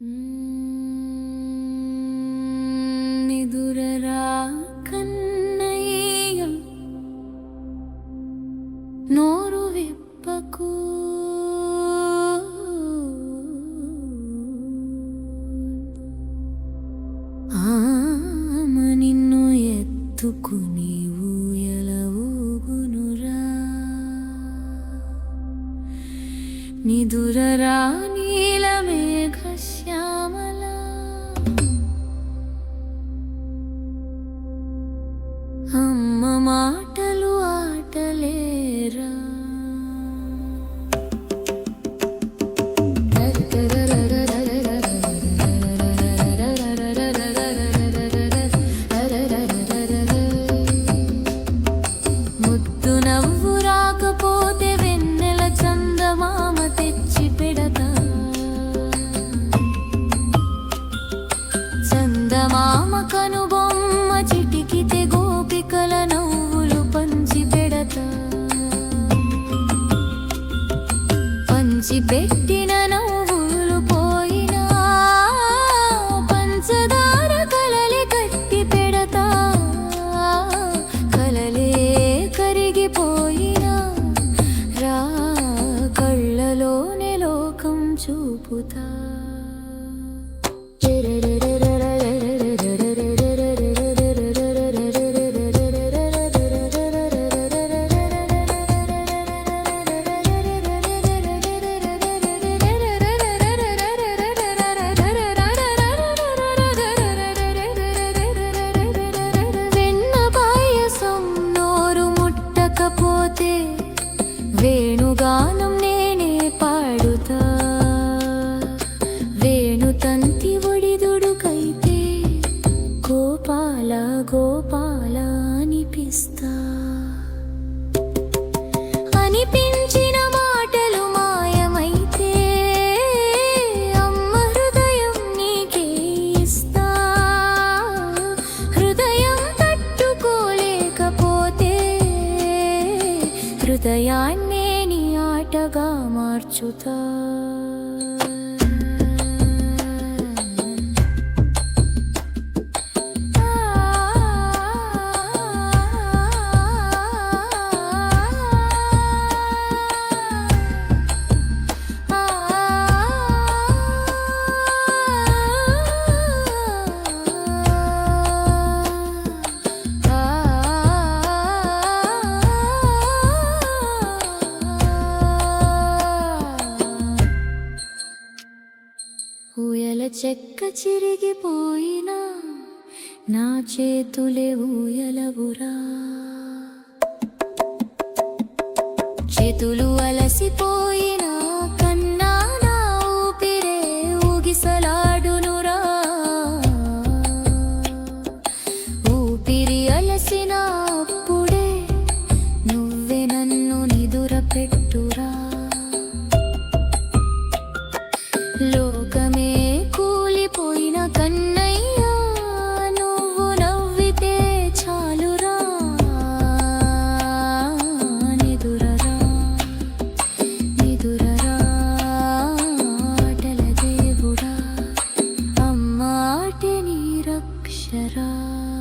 నిదురరా నిదురరా నీలమేఘ అమ్మ మాటలు పెట్టిన నవ్వులు పోయినా పంచదార కలలి కట్టి పెడతా కలలే కరిగిపోయినా రా కళ్ళలోనే లోకం చూపుతా. గోపాల గోపాల అనిపిస్తా. అనిపించిన మాటలు మాయమైతే అమ్మ హృదయం నీకే ఇస్తా. హృదయం తట్టుకోలేకపోతే హృదయాన్నే నీ ఆటగా మార్చుతా. చెక్క చిరిగిపోయినా నా చేతులే ఊయలవురా. చేతులు అలసిపోయినా కన్నా నా ఊపిరే ఊగిసలాడునురా. ఊపిరి అలసినప్పుడే నువ్వే నన్ను నిదుర పెట్టురా Shut up.